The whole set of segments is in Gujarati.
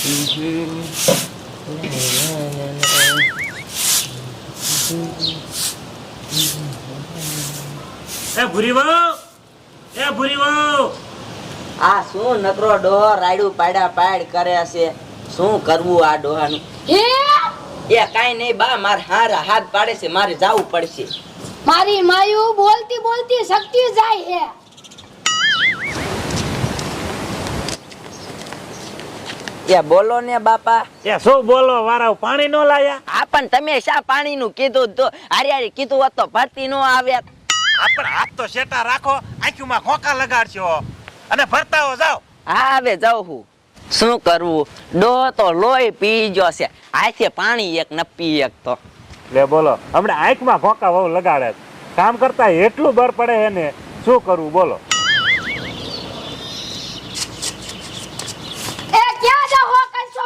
એ એ આ શું નકરો ડોહો રાયડું પાડ્યા પાડ કરે છે? શું કરવું આ ડોહાનું? એ કાઈ નહીં બા મારે હારા હાથ પાડે છે મારે જાવું પડશે. મારી માયુ બોલતી બોલતી શક્તિ જાય હે. એ બોલો ને બાપા. એ શું બોલો? વારાવ પાણી નો લાયા? આ પણ તમે શા પાણીનું કીધું? તો હારી હારી કીધું હોત તો ભરતી નો આવ્યા. આપણે હાથ તો શેટા રાખો આંખીમાં ખોકા લગાડશો. અને ફરતાઓ જાઓ. હા હવે જાઉં હું. શું કરવું? ડો તો લોહી પી ગયો છે. આથી પાણી એક ન પી એક તો. લે બોલો. હમણાં આંખમાં ખોકા બહુ લગાડે કામ કરતા એટલું બર પડે એને. શું કરવું? બોલો એ ક્યાં જાહો કંસો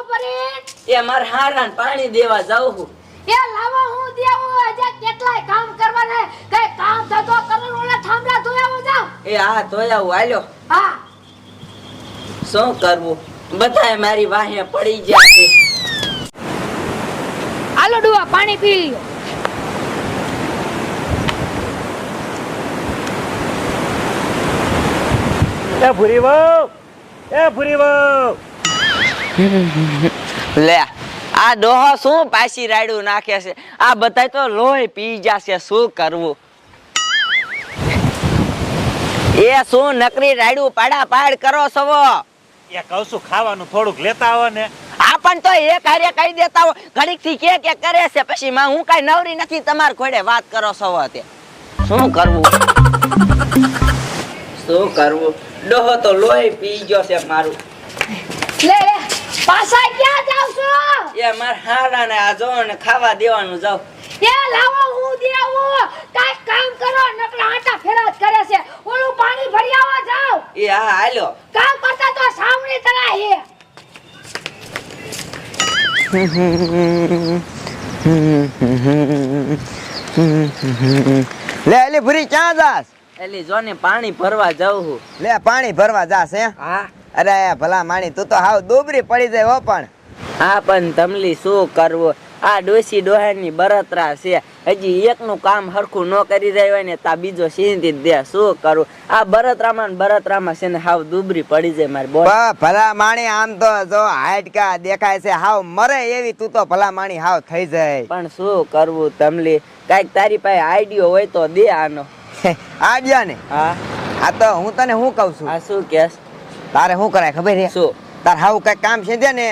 એ મારે હારા પાણી દેવા જાઉં હું. એ લાવો હું દેવું આજે કેટલાય કામ કરવાના કઈ કામ થતો કરું ઓલા થાંભલા ધોયાવો જાવ. એ હા ધોયા હાલ્યો. હા. શું કરવું? બધાય મારી વાહે પડી ગયા છે. આલો ડુઆ પાણી પી લ્યો. એ ભૂરી વહુ એ ભૂરી વહુ લે આ ડોહો શું પાછી રાયડું નાખે છે? આ બધાય તો લોહી પી જશે શું કરવું? એ શું નકરી રાયડું પાડા પાડ કરો સવો એ કહું છું ખાવાનું થોડુંક લેતા આવો ને. આપણ તો એ કાર્ય કહી દેતા હો. ઘડીકથી કે કે કરે છે પછી માં હું કઈ નવરી નથી તમાર ખોડે વાત કરો સવો તે. શું કરવું? શું કરવું? ડોહો તો લોહી પી ગયો છે મારું. લે લે પાછા એ માર હારા ને આ જો ને ખાવા દેવાનું જાવ એ લાવો હું દેવું. કાઈ કામ કરો નકરા આટા ફેરા જ કરે છે. ઓલું પાણી ભરી આવો જાવ એ હા હાલ્યો કામ કરતા તો સાવણી તરા હે લે એલી ભૂરી ક્યાં જાસ એલી જો ને પાણી ભરવા જાઉં હું. લે પાણી ભરવા જાસ હે? હા. અરે ભલા માણી તું તો હાવ દોબરી પડી જાય હો પણ. હા પણ તમલી શું કરવું? આ ડોસી ડોહાની બરતરા છે. હજી એકનું કામ હરખું ન કરી રહ્યો હોય ને તા બીજો સિંધી જ દે. શું કરું? આ બરતરામાં બરતરામાં છે ને હાવ દુબરી પડી જાય મારી બોલ ભલા માણી આમ તો જો હાડકા દેખાય છે હાવ મરે એવી તું તો ભલા માણી હાવ થઈ જાય. પણ શું કરવું તમલી કાઈક તારી પાસે આઈડિયો હોય તો દે આનો. આડ્યા ને હા. આ તો હું તને શું કઉ છું? આ શું કેસ તારે શું કરાય ખબર છે? શું? તાર હાવ કઈ કામ છે ને.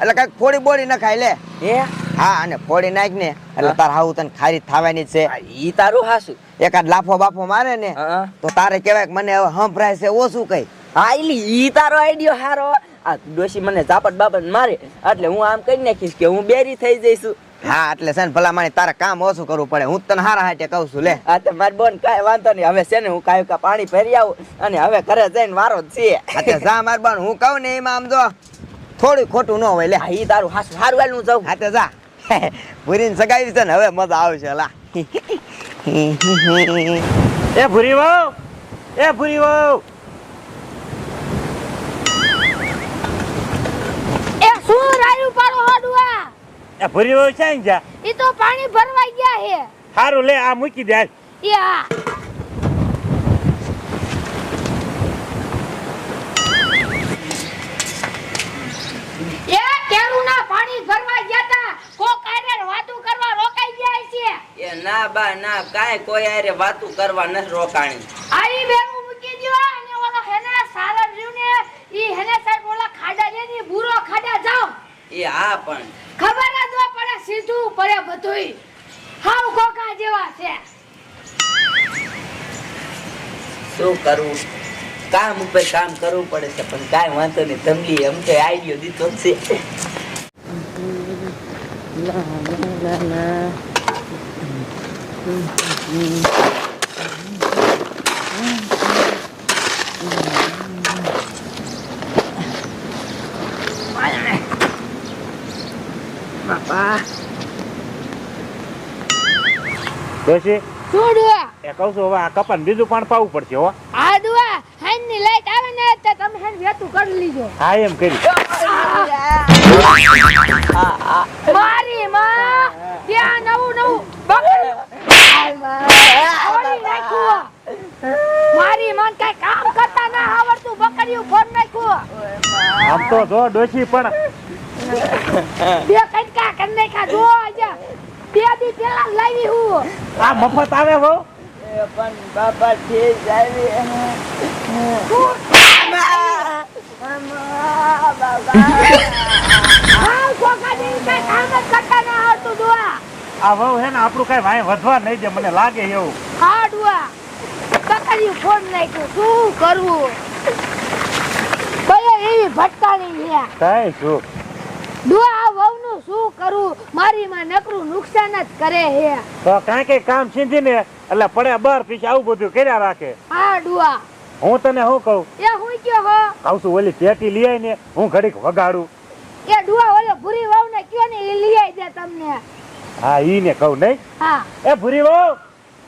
એટલે કંઈક ફોડી બોડી નખાય લે. હા? અને ફોડી નાખ ને એટલે તાર હાવ તને ખારી થવાની છે. ઈ તારું હાસું. એકાદ લાફો બાફો મારે ને. તો તારે કહેવાય કે મને હવે હંભરાય છે ઓછું કઈ. હા એલી ઈ તારો આઈડિયો હારો. આ ડોશી મને ઝાપટ બાપટ મારે એટલે હું આમ કરી નાખીશ કે હું બેરી થઈ જઈશું. હા એટલે છે ને ભલા માણી તારે કામ ઓછું કરવું પડે. હું તને હારા હાટે કહું છું લે. હા તો મારી બોન કાંઈ વાંધો નહીં. હવે છે ને હું કાંઈ કા પાણી ભરી આવું અને હવે ઘરે જઈને વારો જ છે. હા જા માર બોન. હું કહું ને એમાં આમ જો થોડું ખોટું ન હોય લે. હા ઈ તારું હાસું હારું હાલ હું જાઉં. હા તે જા. ભૂરીને સગાવી છે ને હવે મજા આવશે લા. એ ભૂરી વહુ. એ ભૂરી વહુ. એ શું રાયું પાડો હોડવા એ ભૂરી છે ને જા. ઈ તો પાણી ભરવા ગયા હે. સારું લે આ મૂકી દે યા એ પાણી ભરવા ગયા તા. કોક આરે વાતું કરવા રોકાઈ ગયા છે. એ ના બા ના કાંઈ કોઈ આરે વાતું કરવા નથી રોકાણી. આઈ બેરું મૂકી દ્યો અને ઓલો હેને સારા રહ્યું ને ઈ હેને સાહેબ ઓલા ખાડા છે ને બુરો ખાડા જાવ એ હા પણ જ ન સીધું પડે બધુંય. હાવ કોકા જેવા છે. શું કરવું કામ ઉપર કામ કરવું પડે છે પણ કાંઈ વાંધો નહીં. તમલી એમ તો આઈડિયો દીધો છે. ના ના ના બાપા ડોશી શું ડુઆ એ કહું છું હવે આ કપાને બીજું પણ પાવું પડશે હો. આ ડુઆ હાઈનની લાઈટ આવે ને તો તમે હેન વેતું કરી લીજો. હા એમ કરી. મારી માં ત્યાં નવું નવું બકરી મારી મન કઈ કામ કરતા ના આવડતું બકરીયું ફોન નાખ્યું આમ તો જો ડોશી પણ બે કટકા કરી નાખ્યા. જો આજે બે દી પેલા લાવી હું. આ મફત આવે હો. એ પણ બાપા આવી આ હે ને આપણું કઈ વાંય વધવા નહીં દે મને લાગે એવું. હા દુઆ. બકરીયું ફોન નાખ્યું શું કરવું? ભલે એવી ભટકાણી છે. કઈ શું? દુઆ આ શું કરું? મારી માં નકરું નુકસાન જ કરે હે. તો કાંઈ કઈ કામ સિંધી ને એટલે પડે બર પીછે આવું બધું કર્યા રાખે. હા ડુઆ. હું તને શું કહું? એ હું કયો હો? કહું છું ઓલી પેટી લઈ આવીને હું ઘડીક વગાડું. એ ડુઆ ઓલો ભૂરી વાવ ને કયો ને એ લઈ આવી દે તમને. હા ઈ ને કહું નહીં. હા. એ ભૂરી વાવ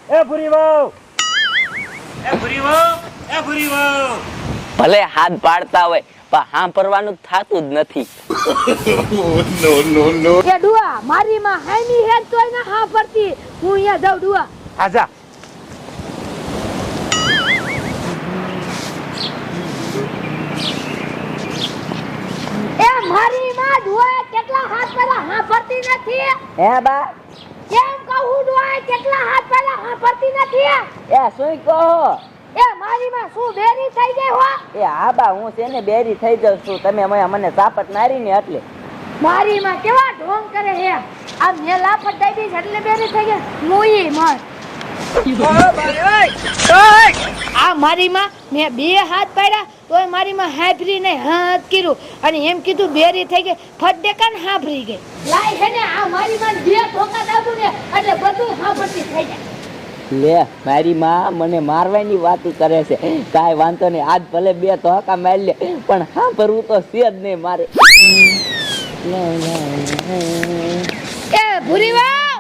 એ ભૂરી વાવ એ ભૂરી વાવ એ ભૂરી વાવ ભલે હાથ પાડતા હોય પણ હા થતું જ નથી. એ દુઆ મારી માં હાઈની હે તોય ના હા પડતી હું અહીંયા જાઉં દુઆ આજા એ મારી માં દુઆ કેટલા હાથ પેલા હા પરતી નથી? હે બા. કેમ કહું દુઆ કેટલા હાથ પેલા હા પરતી નથી? એ શું કહો? એ મારી માં શું બેરી થઈ ગઈ હો? એ હા બા હું છે ને બેરી થઈ જઉં છું. તમે મને મને સાપટ મારી ને એટલે. મારી માં કેવા ઢોંગ કરે હે? આ મેં લાફટ દઈ છે એટલે બેરી થઈ ગઈ. મુઈ મર. આ મારી માં મેં બે હાથ પાડ્યા તોય મારી માં હાફરી ને હાથ કર્યું. અને એમ કીધું બેરી થઈ ગઈ ફટ કાન હાફરી ગઈ. લાય છે ને આ મારી માં બે ધોકા દાબુ ને એટલે બધું હાફરતી થઈ જાય. લે મારી માં મને મારવાની વાતો કરે છે. કાંઈ વાંધો નહીં આજ ભલે બે ધોકા મારી લે પણ હા ભરવું તો છે જ નહીં મારે. એ ભૂરી વાવ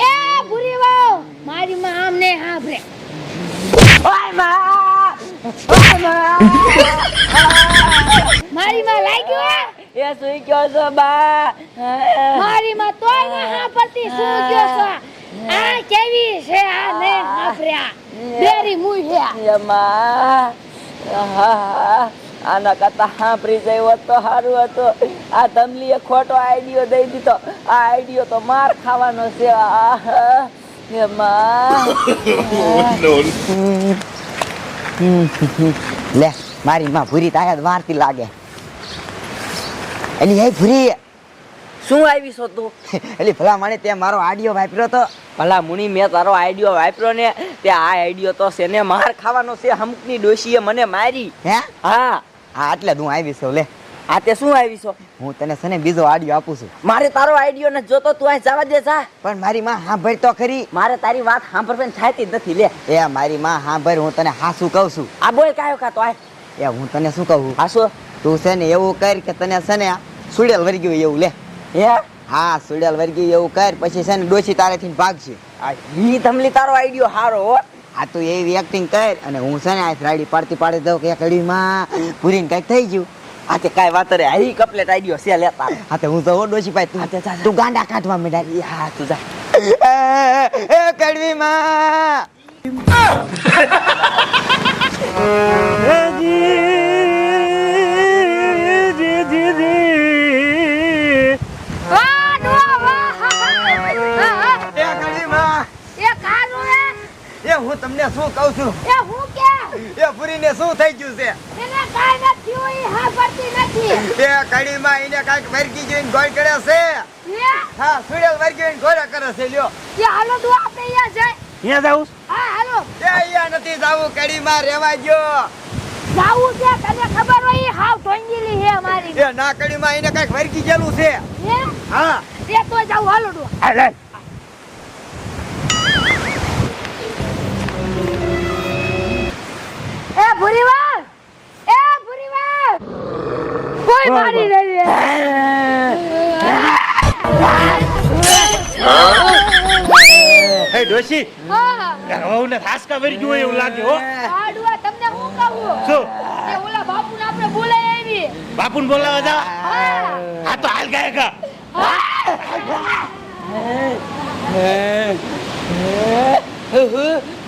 એ ભૂરી વાવ મારી માં આમ ને હાફરે ઓયમાં! ઓયમાં! મારી માં લાગ્યું એ સુઈ ગયો છો બા? મારી માં તોય હા હાફરતી શું કયો છો? આ કેવી છે આ ને હાફર્યા બેરી મુઈ છે. એમાં આહા, આના કરતા સાંભળી જાય તો સારું હતો. આ તમલીએ ખોટો આઈડિયો દઈ દીધો. આ આઈડિયો તો માર ખાવાનો છે. આહા, એમાં લે મારી માં ભૂરી તાયા વારતી લાગે. એની હે ભૂરી. શું આવી છો તું? એટલે ભલા મને તે મારો આડિયો વાપર્યો તો. ભલા મુની મેં તારો આઈડિયો વાપર્યો ને તે આ આઈડિયો તો છે ને માર ખાવાનો છે હમકની ડોશીએ મને મારી. હે? હા. હા એટલે હું આવી છું લે. આ તે શું આવી છો હું તને છે ને બીજો આડિયો આપું છું. મારે તારો આઈડિયો ને જોતો તું આ જવા દે જા. પણ મારી માં સાંભળ તો ખરી. મારે તારી વાત સાંભળવાની થાતી નથી લે. એ મારી માં સાંભળ હું તને હાસું કહું છું. આ બોલ કાયો કા તો આ એ હું તને શું કહું? હાસો તું છે ને એવું કર કે તને છે ને સુડેલ વરી ગયું એવું લે. હે? હા સુડેલ વર્ગી એવું કર પછી છે ને ડોસી તારેથી ભાગશે આ ઈ તમલી તારો આઈડિયો હારો હો. આ તું એવી એક્ટિંગ કર અને હું છે ને આ રાડી પાડતી પાડી દઉં કે કડીમાં પૂરીને કંઈક થઈ ગયું. આ તે કાઈ વાત રે હરી કપલેટ આઈડિયો છે લેતા. હા તે હું તો હો ડોસી પાઈ હા, તું તું ગાંડા કાઢવા માંડ્યા. હા તું જા. એ કડવી માં હું તમને શું કહું છું? એ હું કે એ પુરીને શું થઈ ગયું છે? એને કાઈ નથી હોય હા પડતી નથી. એ કડીમાં એને કાઈક વર્ગી જોઈને ગોળ કરે છે? હા? સુડેલ વર્ગી જોઈને ગોળ કરે છે લ્યો. એ હાલો તું આપણે અહીંયા જાય. અહીંયા જાવું હા હાલો. એ અહીંયા નથી જાવું કડીમાં રહેવા રેવા ગયો જાવું છે તને ખબર હોય ઈ હાવ ઢોંગીલી હે અમારી. એ ના કડીમાં એને કાઈક વર્ગી ગયેલું છે? હા? એ તો જાવ હાલો ડો હાલ. મારી નહીં હે ડોશી હા વહુને થાસકા વરી ગયું હોય એવું લાગે હો. આડવા તમને હું કહું? શું? એ ઓલા બાપુને આપણે બોલાય આવી બાપુને બોલાવા જા હા. તો હાલ ગયા કા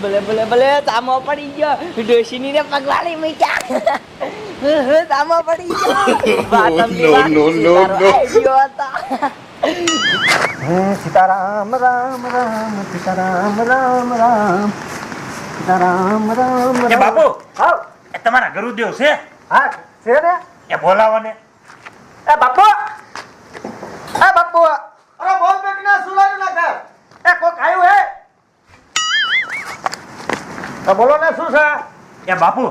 ભલે ભલે ભલે તામો પડી ગયો. ડોશીની ને પગવાળી મૂક્યા તામો પડી ગયો. સીતારામ રામ રામ સીતારામ રામ રામ સીતારામ રામ રામ બાપુ એ તમારા ગુરુદેવ છે? હા છે ને એ બોલાવો ને એ બાપુ એ બાપુ. અરે બોલ બેટ ના સુલાયું ના કર એ કોક આવ્યું હે? તો બોલો ને શું છે? એ બાપુ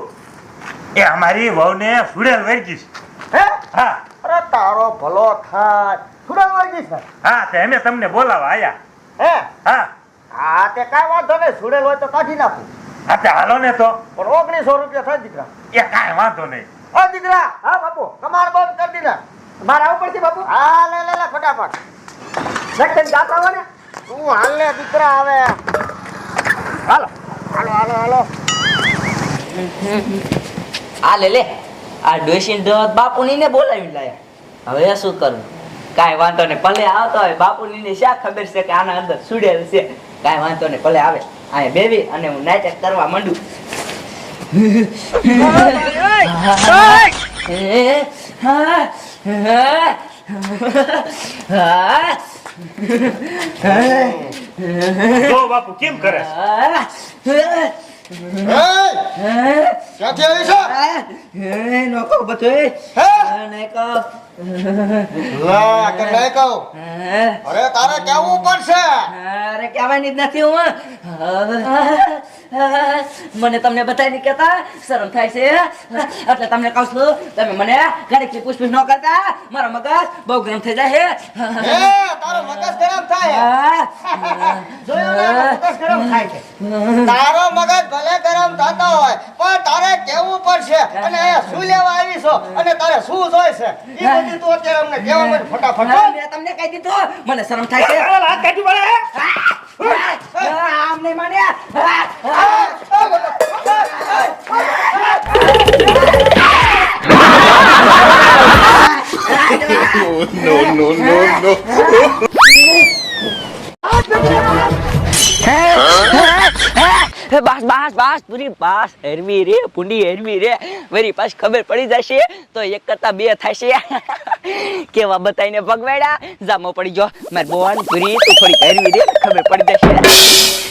એ અમારી વહુને સુડેલ વેરકી છે. હે? હા. અરે તારો ભલો થાય. સુડેલ છે? હા તે અમે તમને બોલાવા આયા. હે? હા. હા તે કાંઈ વાંધો નહીં. સુડેલ હોય તો કાઢી નાખું. હા તે હાલો ને તો. પણ ઓગણીસો રૂપિયા થાય દીકરા. એ કાંઈ વાંધો નહીં. ઓ દીકરા! હા બાપુ કમાર બંધ કરી દીધા. મારે આવું પડશે બાપુ? હા લે લે લે ફટાફટ. નક્કી જાતા હોય ને? તું હાલ લે દીકરા આવે હાલો. હાલો હાલો હાલો. આ લે લે. આ ડોશીને દોત બાપુની ને બોલાવી લાયા. હવે શું કરું? કાંઈ વાંધો નહીં ભલે આવતો હોય બાપુની ને શા ખબર છે કે આના અંદર સુડેલ છે? કાંઈ વાંધો નહીં ભલે આવે. અહીંયા બેવી અને હું નાટક કરવા માંડું. જો બાપુ કેમ કરે? ક્યાંથી આવી છે? નોકો બધું હે? નોકો લા કે નહીં અરે તારે કેવું પડશે. અરે કહેવાની જ નથી હું મને તમને બતાવી નહીં કહેતા શરમ થાય છે એટલે તમને કહું છું તમે મને ઘડીકથી પૂછપૂછ ન કરતા. મારો મગજ બહુ ગરમ થઈ જાય હે તારો મગજ ગરમ થાય. તારો મગજ ભલે ગરમ થતો હોય પણ તારે કેવું પડશે અને શું લેવા આવી છો અને તારે શું જોઈ છે એ બધી તું અત્યારે અમને કહેવા માંડ ફટાફટ મેં તમને કહી દીધું મને શરમ થાય છે હાથ કાઢી પડે આમ નહીં માને બાસ, બસ બસ, પૂરી બસ હેરવી રે પુંડી હેરવી રે. વરી પાસ ખબર પડી જશે, તો એક કરતા બે થશે. કેવા બતાઈને પગવેડા જામો પડી જો મારે બોન પૂરી, તું થોડી હેરવી રે, ખબર પડી જશે.